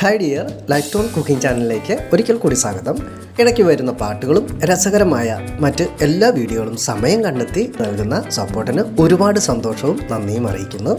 Hi dear life tone cooking ചാനലിലേക്ക് ഒരിക്കൽ കൂടി സ്വാഗതം. ഇടയ്ക്ക് വരുന്ന പാട്ടുകളും രസകരമായ മറ്റ് എല്ലാ വീഡിയോകളും സമയം കണ്ടെത്തി നൽകുന്ന സപ്പോർട്ടിന് ഒരുപാട് സന്തോഷവും നന്ദിയും അറിയിക്കുന്നു.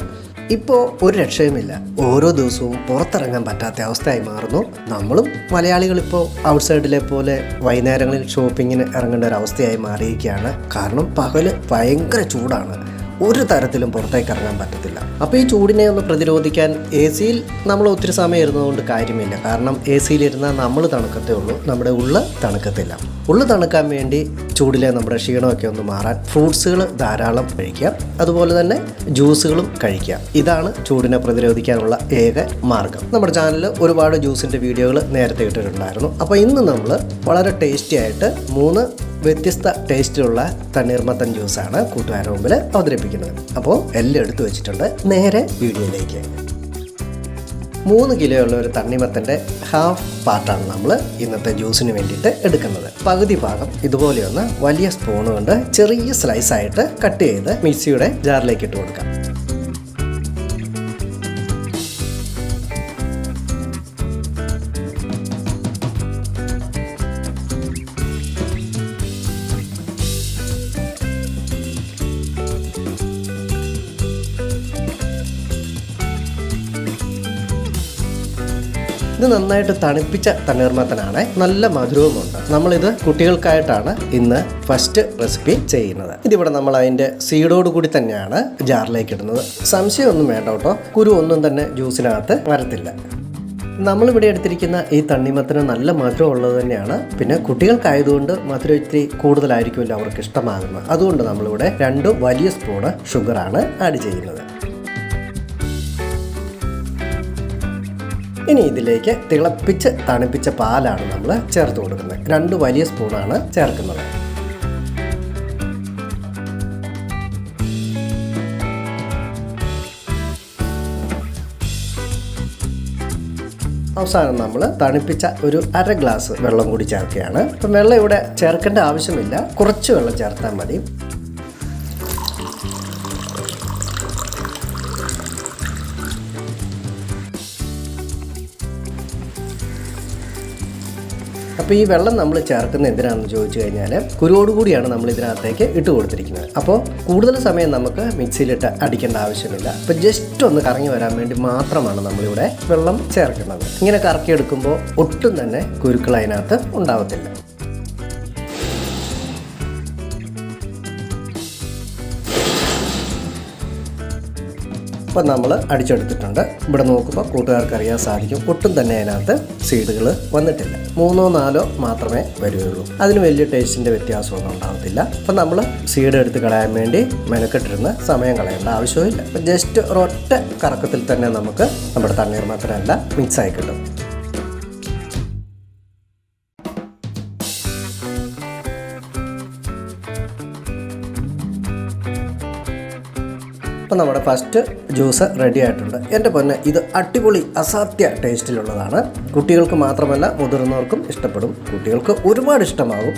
ഇപ്പോൾ ഒരു രക്ഷയുമില്ല. ഓരോ ദിവസവും പുറത്തിറങ്ങാൻ പറ്റാത്ത അവസ്ഥയായി മാറുന്നു. നമ്മളും മലയാളികൾ ഇപ്പോൾ ഔട്ട്സൈഡിലെ പോലെ വൈകുന്നേരങ്ങളിൽ ഷോപ്പിങ്ങിന് ഇറങ്ങേണ്ട ഒരു അവസ്ഥയായി മാറിയിരിക്കുകയാണ്. കാരണം പകൽ ഭയങ്കര ചൂടാണ്. ഒരു തരത്തിലും പുറത്തേക്ക് ഇറങ്ങാൻ പറ്റത്തില്ല. അപ്പോൾ ഈ ചൂടിനെ ഒന്ന് പ്രതിരോധിക്കാൻ എ സിയിൽ നമ്മൾ ഒത്തിരി സമയം ഇരുന്നതുകൊണ്ട് കാര്യമില്ല. കാരണം എ സിയിൽ ഇരുന്നാൽ നമ്മൾ തണുക്കത്തേ ഉള്ളൂ നമ്മുടെ ഉള്ള തണുക്കത്തില്ല. ഉള്ളു തണുക്കാൻ വേണ്ടി ചൂടിലെ നമ്മുടെ ക്ഷീണമൊക്കെ ഒന്ന് മാറാൻ ഫ്രൂട്ട്സുകൾ ധാരാളം കഴിക്കുക. അതുപോലെ തന്നെ ജ്യൂസുകളും കഴിക്കുക. ഇതാണ് ചൂടിനെ പ്രതിരോധിക്കാനുള്ള ഏക മാർഗം. നമ്മുടെ ചാനലിൽ ഒരുപാട് ജ്യൂസിന്റെ വീഡിയോകൾ നേരത്തെ ഇട്ടിട്ടുണ്ടായിരുന്നു. അപ്പോൾ ഇന്ന് നമ്മൾ വളരെ ടേസ്റ്റി ആയിട്ട് മൂന്ന് വ്യത്യസ്ത ടേസ്റ്റിലുള്ള തണ്ണീർമത്തൻ ജ്യൂസാണ് കൂട്ടുകാരുടെ മുമ്പിൽ അവതരിപ്പിക്കുന്നത്. അപ്പോൾ എല്ലാം എടുത്തു വെച്ചിട്ടുണ്ട് നേരെ വീഡിയോയിലേക്ക്. മൂന്ന് കിലോ ഉള്ള ഒരു തണ്ണിമത്തന്റെ ഹാഫ് പാർട്ടാണ് നമ്മൾ ഇന്നത്തെ ജ്യൂസിന് വേണ്ടിയിട്ട് എടുക്കുന്നത്. പകുതി ഭാഗം ഇതുപോലെയൊന്ന് വലിയ സ്പൂൺ കൊണ്ട് ചെറിയ സ്ലൈസായിട്ട് കട്ട് ചെയ്ത് മിക്സിയുടെ ജാറിലേക്ക് ഇട്ട് കൊടുക്കാം. ഇത് നന്നായിട്ട് തണുപ്പിച്ച തണ്ണീർമത്തനാണ്. നല്ല മധുരവുമുണ്ട്. നമ്മളിത് കുട്ടികൾക്കായിട്ടാണ് ഇന്ന് ഫസ്റ്റ് റെസിപ്പി ചെയ്യുന്നത്. ഇതിവിടെ നമ്മൾ അതിന്റെ സീഡോട് കൂടി തന്നെയാണ് ജാറിലേക്ക് ഇടുന്നത്. സംശയമൊന്നും വേണ്ട കേട്ടോ. കുരു ഒന്നും തന്നെ ജ്യൂസിനകത്ത് വരത്തില്ല. നമ്മളിവിടെ എടുത്തിരിക്കുന്ന ഈ തണ്ണിമത്തിന് നല്ല മധുരം ഉള്ളത് തന്നെയാണ്. പിന്നെ കുട്ടികൾക്കായതുകൊണ്ട് മധുരം ഇത്തിരി കൂടുതലായിരിക്കുമല്ലോ അവർക്ക് ഇഷ്ടമാകുന്നത് അതുകൊണ്ട് നമ്മളിവിടെ രണ്ട് വലിയ സ്പൂണ് ഷുഗറാണ് ആഡ് ചെയ്യുന്നത്. ഇനി ഇതിലേക്ക് തിളപ്പിച്ച് തണുപ്പിച്ച പാലാണ് നമ്മൾ ചേർത്ത് കൊടുക്കുന്നത്. രണ്ട് വലിയ സ്പൂണാണ് ചേർക്കുന്നത്. അവസാനം നമ്മൾ തണുപ്പിച്ച ഒരു അര ഗ്ലാസ് വെള്ളം കൂടി ചേർക്കുകയാണ്. അപ്പം വെള്ളം ഇവിടെ ചേർക്കേണ്ട ആവശ്യമില്ല. കുറച്ച് വെള്ളം ചേർത്താൽ മതി. അപ്പോൾ ഈ വെള്ളം നമ്മൾ ചേർക്കുന്ന എന്തിനാണെന്ന് ചോദിച്ചു കഴിഞ്ഞാൽ കുരുവോടുകൂടിയാണ് നമ്മൾ ഇതിനകത്തേക്ക് ഇട്ട് കൊടുത്തിരിക്കുന്നത്. അപ്പോൾ കൂടുതൽ സമയം നമുക്ക് മിക്സിയിലിട്ട് അടിക്കേണ്ട ആവശ്യമില്ല. അപ്പോൾ ജസ്റ്റ് ഒന്ന് കറങ്ങി വരാൻ വേണ്ടി മാത്രമാണ് നമ്മളിവിടെ വെള്ളം ചേർക്കുന്നത്. ഇങ്ങനെ കറക്കിയെടുക്കുമ്പോൾ ഒട്ടും തന്നെ കുരുക്കൾ അതിനകത്ത് ഉണ്ടാവത്തില്ല. ഇപ്പം നമ്മൾ അടിച്ചെടുത്തിട്ടുണ്ട്. ഇവിടെ നോക്കുമ്പോൾ കൂട്ടുകാർക്ക് അറിയാൻ സാധിക്കും. ഒട്ടും തന്നെ അതിനകത്ത് സീഡുകൾ വന്നിട്ടില്ല. മൂന്നോ നാലോ മാത്രമേ വരികയുള്ളൂ. അതിന് വലിയ ടേസ്റ്റിന്റെ വ്യത്യാസമൊന്നും ഉണ്ടാകത്തില്ല അപ്പം നമ്മൾ സീഡ് എടുത്ത് കളയാൻ വേണ്ടി മെനക്കെട്ടിരുന്ന് സമയം കളയേണ്ട ആവശ്യമില്ല ജസ്റ്റ് ഒരൊറ്റ കറക്കത്തിൽ തന്നെ നമുക്ക് നമ്മുടെ തണ്ണീർ തണ്ണീർമാത്രമല്ല മിക്സായി കിട്ടും. അപ്പം നമ്മുടെ ഫസ്റ്റ് ജ്യൂസ് റെഡി ആയിട്ടുണ്ട്. എന്റെ പൊന്നെ ഇത് അടിപൊളി അസാധ്യ ടേസ്റ്റിലുള്ളതാണ് കുട്ടികൾക്ക് മാത്രമല്ല മുതിർന്നവർക്കും ഇഷ്ടപ്പെടും. കുട്ടികൾക്ക് ഒരുപാട് ഇഷ്ടമാകും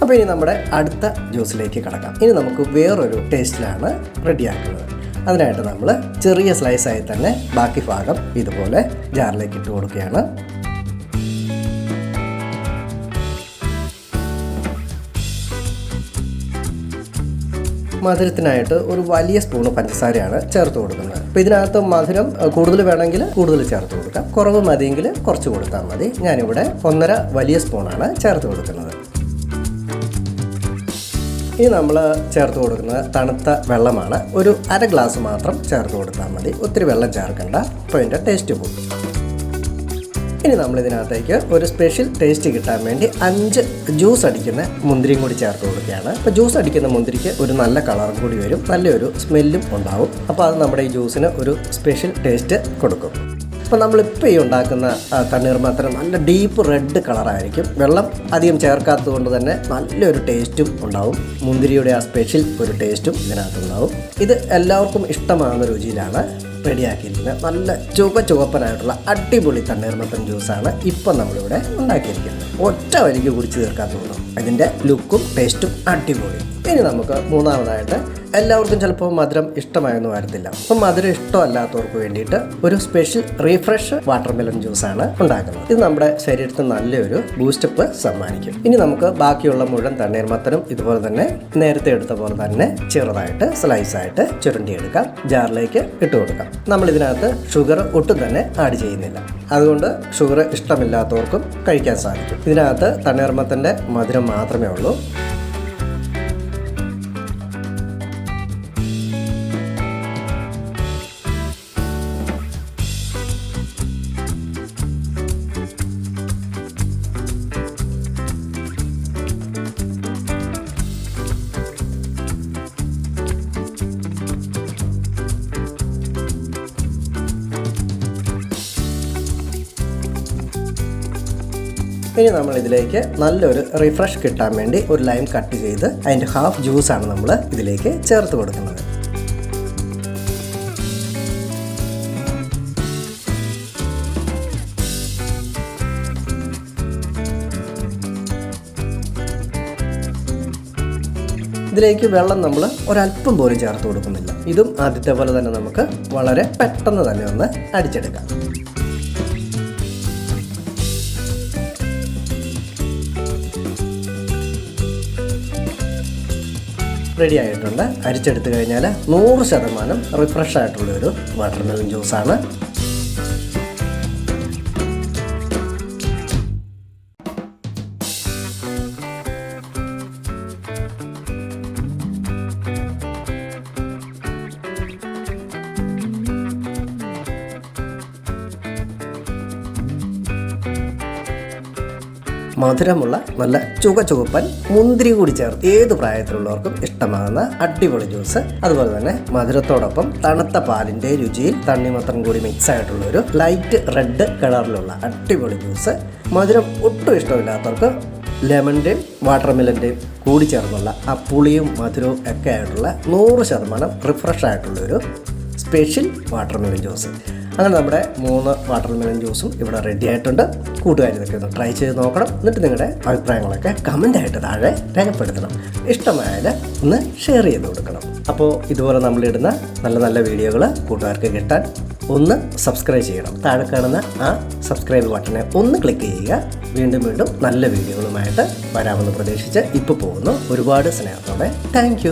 അപ്പോൾ ഇനി നമ്മുടെ അടുത്ത ജ്യൂസിലേക്ക് കടക്കാം. ഇനി നമുക്ക് വേറൊരു ടേസ്റ്റിലാണ് റെഡിയാക്കുന്നത് അതിനായിട്ട് നമ്മൾ ചെറിയ സ്ലൈസായി തന്നെ ബാക്കി ഭാഗം ഇതുപോലെ ജാറിലേക്ക് ഇട്ട് കൊടുക്കുകയാണ്. മധുരത്തിനായിട്ട് ഒരു വലിയ സ്പൂണ് പഞ്ചസാരയാണ് ചേർത്ത് കൊടുക്കുന്നത്. അപ്പോൾ ഇതിനകത്ത് മധുരം കൂടുതൽ വേണമെങ്കിൽ കൂടുതൽ ചേർത്ത് കൊടുക്കാം. കുറവ് മതിയെങ്കിൽ കുറച്ച് കൊടുത്താൽ മതി. ഞാനിവിടെ ഒന്നര വലിയ സ്പൂണാണ് ചേർത്ത് കൊടുക്കുന്നത്. ഇനി നമ്മൾ ചേർത്ത് കൊടുക്കുന്നത് തണുത്ത വെള്ളമാണ്. ഒരു അര ഗ്ലാസ് മാത്രം ചേർത്ത് കൊടുത്താൽ മതി. ഒത്തിരി വെള്ളം ചേർക്കണ്ട. അപ്പോൾ അതിന്റെ ടേസ്റ്റ് പോകും. ഇനി നമ്മൾ ഇതിനകത്തേക്ക് ഒരു സ്പെഷ്യൽ ടേസ്റ്റ് കിട്ടാൻ വേണ്ടി അഞ്ച് ജ്യൂസ് അടിക്കുന്ന മുന്തിരിയും കൂടി ചേർത്ത് കൊടുക്കുകയാണ്. അപ്പോൾ ജ്യൂസ് അടിക്കുന്ന മുന്തിരിക്ക് ഒരു നല്ല കളറും കൂടി വരും. നല്ലൊരു സ്മെല്ലും ഉണ്ടാവും. അപ്പോൾ അത് നമ്മുടെ ഈ ജ്യൂസിന് ഒരു സ്പെഷ്യൽ ടേസ്റ്റ് കൊടുക്കും. അപ്പോൾ നമ്മളിപ്പോൾ ഈ ഉണ്ടാക്കുന്ന തണ്ണീർമാത്രം നല്ല ഡീപ്പ് റെഡ് കളറായിരിക്കും വെള്ളം അധികം ചേർക്കാത്തത് കൊണ്ട് തന്നെ നല്ലൊരു ടേസ്റ്റും ഉണ്ടാവും. മുന്തിരിയുടെ ആ സ്പെഷ്യൽ ഒരു ടേസ്റ്റും ഇതിനകത്തുണ്ടാവും ഇത് എല്ലാവർക്കും ഇഷ്ടമാകുന്ന രുചിയിലാണ്. റെഡിയാക്കിയിരിക്കുന്നത് നല്ല ചുവ ചുവപ്പനായിട്ടുള്ള അടിപൊളി തണ്ണീർമത്തൻ ജ്യൂസാണ് ഇപ്പം നമ്മളിവിടെ ഉണ്ടാക്കിയിരിക്കുന്നത്. ഒറ്റ വരിക്ക് കുടിച്ച് തീർക്കാൻ തോന്നും. അതിന്റെ ലുക്കും ടേസ്റ്റും അടിപൊളി. ഇനി നമുക്ക് മൂന്നാമതായിട്ട് എല്ലാവർക്കും ചിലപ്പോൾ മധുരം ഇഷ്ടമായെന്ന് വരത്തില്ല. അപ്പം മധുരം ഇഷ്ടമല്ലാത്തവർക്ക് വേണ്ടിയിട്ട് ഒരു സ്പെഷ്യൽ റീഫ്രഷ് വാട്ടർമെലൺ ജ്യൂസാണ് ഉണ്ടാക്കുന്നത്. ഇത് നമ്മുടെ ശരീരത്തിന് നല്ലൊരു ബൂസ്റ്റപ്പ് സമ്മാനിക്കും. ഇനി നമുക്ക് ബാക്കിയുള്ള മുഴുവൻ തണ്ണീർമത്തനും ഇതുപോലെ തന്നെ നേരത്തെ എടുത്ത പോലെ തന്നെ ചെറുതായിട്ട് സ്ലൈസ് ആയിട്ട് ചുരണ്ടിയെടുക്കാം. ജാറിലേക്ക് ഇട്ട് കൊടുക്കാം. നമ്മൾ ഇതിനകത്ത് ഷുഗർ ഒട്ടും തന്നെ ആഡ് ചെയ്യുന്നില്ല. അതുകൊണ്ട് ഷുഗർ ഇഷ്ടമില്ലാത്തവർക്കും കഴിക്കാൻ സാധിക്കും. ഇതിനകത്ത് തണ്ണീർമത്തന്റെ മധുരം മാത്രമേ ഉള്ളൂ. ഇനി നമ്മൾ ഇതിലേക്ക് നല്ലൊരു റിഫ്രഷ് കിട്ടാൻ വേണ്ടി ഒരു ലൈം കട്ട് ചെയ്ത് അതിന്റെ ഹാഫ് ജ്യൂസാണ് നമ്മൾ ഇതിലേക്ക് ചേർത്ത് കൊടുക്കുന്നത്. ഇതിലേക്ക് വെള്ളം നമ്മൾ ഒരല്പം പോലും ചേർത്ത് കൊടുക്കുന്നില്ല. ഇതും ആദ്യത്തെ പോലെ തന്നെ നമുക്ക് വളരെ പെട്ടെന്ന് തന്നെ ഒന്ന് അടിച്ചെടുക്കാം. റെഡി ആയിട്ടുണ്ട്. അരിച്ചെടുത്തു കഴിഞ്ഞാൽ നൂറ് ശതമാനം റിഫ്രഷ് ആയിട്ടുള്ള ഒരു വാട്ടർമെലൺ ജ്യൂസാണ് മധുരമുള്ള നല്ല ചുക ചുവപ്പൻ മുന്തിരി കൂടി ചേർത്ത് ഏത് പ്രായത്തിലുള്ളവർക്കും ഇഷ്ടമാകുന്ന അടിപൊളി ജ്യൂസ്. അതുപോലെ തന്നെ മധുരത്തോടൊപ്പം തണുത്ത പാലിന്റെ രുചിയിൽ തണ്ണിമത്തം കൂടി മിക്സ് ആയിട്ടുള്ള ഒരു ലൈറ്റ് റെഡ് കളറിലുള്ള അടിപൊളി ജ്യൂസ്. മധുരം ഒട്ടും ഇഷ്ടമില്ലാത്തവർക്ക് ലെമണിന്റെയും വാട്ടർമെലന്റെയും കൂടി ചേർന്നുള്ള ആ പുളിയും മധുരവും ഒക്കെ ആയിട്ടുള്ള നൂറ് ശതമാനം റിഫ്രഷ് ആയിട്ടുള്ള ഒരു സ്പെഷ്യൽ വാട്ടർമെലൻ ജ്യൂസ്. അങ്ങനെ നമ്മുടെ മൂന്ന് വാട്ടർമെലൻ ജ്യൂസും ഇവിടെ റെഡി ആയിട്ടുണ്ട്. കൂട്ടുകാർ ഇതൊക്കെ ഒന്ന് ട്രൈ ചെയ്ത് നോക്കണം. എന്നിട്ട് നിങ്ങളുടെ അഭിപ്രായങ്ങളൊക്കെ കമന്റായിട്ട് താഴെ രേഖപ്പെടുത്തണം. ഇഷ്ടമായാൽ ഒന്ന് ഷെയർ ചെയ്ത് കൊടുക്കണം. അപ്പോൾ ഇതുപോലെ നമ്മളിടുന്ന നല്ല നല്ല വീഡിയോകൾ കൂട്ടുകാർക്ക് കിട്ടാൻ ഒന്ന് സബ്സ്ക്രൈബ് ചെയ്യണം. താഴെ കാണുന്ന ആ സബ്സ്ക്രൈബ് ബട്ടണെ ഒന്ന് ക്ലിക്ക് ചെയ്യുക. വീണ്ടും വീണ്ടും നല്ല വീഡിയോകളുമായിട്ട് വരാമെന്ന് പ്രതീക്ഷിച്ച് ഇപ്പോൾ പോകുന്നു. ഒരുപാട് സ്നേഹത്തോടെ. താങ്ക്